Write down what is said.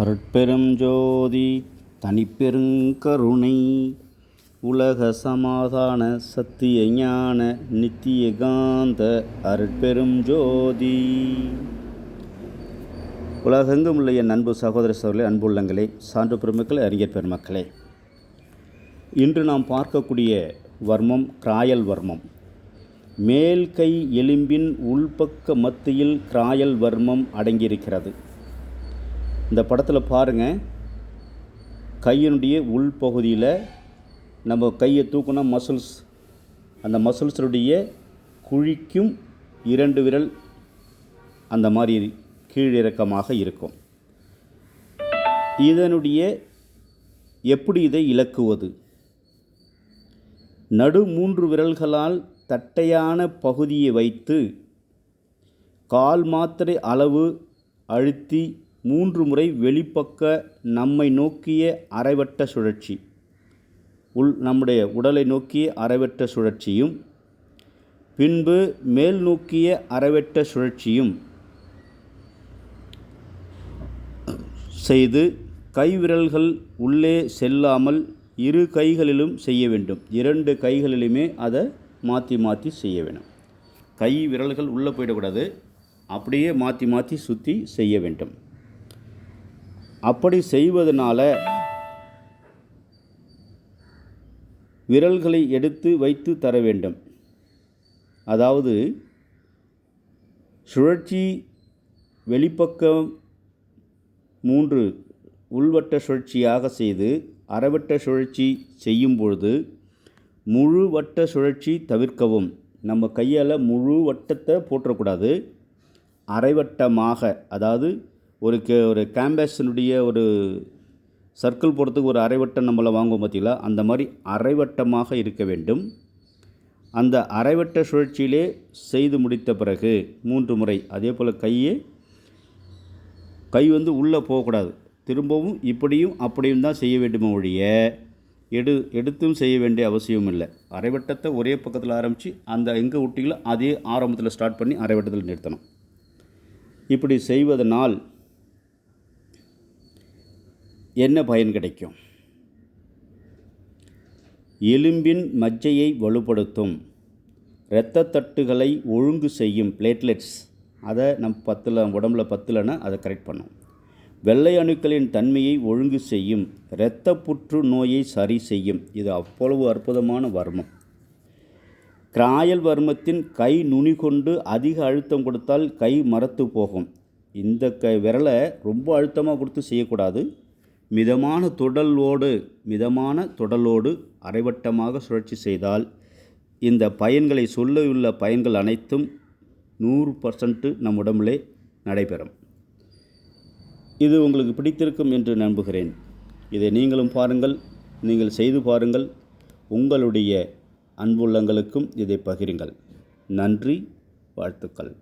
அருட்பெரும் ஜோதி தனிப்பெருங்கருணை உலக சமாதான சத்திய ஞான நித்திய காந்த அருட்பெரும் ஜோதி. உலகெங்கும் உள்ள என் அன்பு சகோதர சகோதரர்களே அன்புள்ளங்களே சான்று பெருமக்களே அறிஞர் பெருமக்களே. இன்று நாம் பார்க்கக்கூடிய வர்மம் கிராயல் வர்மம். மேல் கை எலும்பின் உள்பக்க மத்தியில் கிராயல் வர்மம் அடங்கியிருக்கிறது. இந்த படத்தில் பாருங்கள் கையினுடைய உள்பகுதியில் நம்ம கையை தூக்குனா மசில்ஸ் அந்த மசில்ஸுடைய குழிக்கும் இரண்டு விரல் அந்த மாதிரி கீழிறக்கமாக இருக்கும். இதனுடைய எப்படி இதை இலக்குவது? நடு மூன்று விரல்களால் தட்டையான பகுதியை வைத்து கால் மாத்திரை அளவு அழுத்தி மூன்று முறை வெளிப்பக்க நம்மை நோக்கிய அரைவட்ட சுழற்சி. உள் நம்முடைய உடலை நோக்கிய அரைவட்ட சுழற்சியும் பின்பு மேல் நோக்கிய அரைவட்ட சுழற்சியும் செய்து கைவிரல்கள் உள்ளே செல்லாமல் இரு கைகளிலும் செய்ய வேண்டும். இரண்டு கைகளிலுமே அதை மாற்றி மாற்றி செய்ய வேண்டும். கை விரல்கள் உள்ளே போயிடக்கூடாது. அப்படியே மாற்றி மாற்றி சுற்றி செய்ய வேண்டும். அப்படி செய்வதனால விரல்களை எடுத்து வைத்து தர வேண்டும். அதாவது சுழற்சி வெளிப்பக்கம் மூன்று உள்வட்ட சுழற்சியாக செய்து அரைவட்ட சுழற்சி செய்யும் பொழுது முழு வட்ட சுழற்சி தவிர்க்கவும். நம்ம கையால் முழு வட்டத்தை போற்றக்கூடாது. அரைவட்டமாக அதாவது ஒரு கே ஒரு கேம்பஸினுடைய ஒரு சர்க்கிள் போகிறதுக்கு ஒரு அரைவட்டம் நம்மளை வாங்குவோம் பார்த்தீங்களா? அந்த மாதிரி அரைவட்டமாக இருக்க வேண்டும். அந்த அரைவட்ட சுழற்சியிலே செய்து முடித்த பிறகு மூன்று முறை அதே போல் கையை கை வந்து உள்ளே போகக்கூடாது. திரும்பவும் இப்படியும் அப்படியும் தான் செய்ய வேண்டுமே ஒழிய எடு எடுத்தும் செய்ய வேண்டிய அவசியம் இல்லை. அரைவட்டத்தை ஒரே பக்கத்தில் ஆரம்பித்து அந்த எங்கே விட்டிங்களோ அதே ஆரம்பத்தில் ஸ்டார்ட் பண்ணி அரைவட்டத்தில் நிறுத்தணும். இப்படி செய்வதனால் என்ன பயன் கிடைக்கும்? எலும்பின் மஜ்ஜையை வலுப்படுத்தும். இரத்த தட்டுகளை ஒழுங்கு செய்யும் பிளேட்லெட்ஸ் அதை நம் பத்தில் உடம்புல பத்தலைன்னா அதை கரெக்ட் பண்ணும். வெள்ளை அணுக்களின் தன்மையை ஒழுங்கு செய்யும். இரத்த புற்று நோயை சரி செய்யும். இது அவ்வளவு அற்புதமான வர்மம். கிராயல் வர்மத்தின் கை நுனி கொண்டு அதிக அழுத்தம் கொடுத்தால் கை மரத்து போகும். இந்த க விரலை ரொம்ப அழுத்தமாக கொடுத்து செய்யக்கூடாது. மிதமான தொடலோடு மிதமான தொடலோடு அரைவட்டமாக சுழற்சி செய்தால் இந்த பயன்களை சொல்லியுள்ள பயன்கள் அனைத்தும் நூறு பர்சன்ட்டு நம் உடம்பிலே நடைபெறும். இது உங்களுக்கு பிடித்திருக்கும் என்று நம்புகிறேன். இதை நீங்களும் பாருங்கள் நீங்கள் செய்து பாருங்கள். உங்களுடைய அன்புள்ளங்களுக்கும் இதை பகிருங்கள். நன்றி வாழ்த்துக்கள்.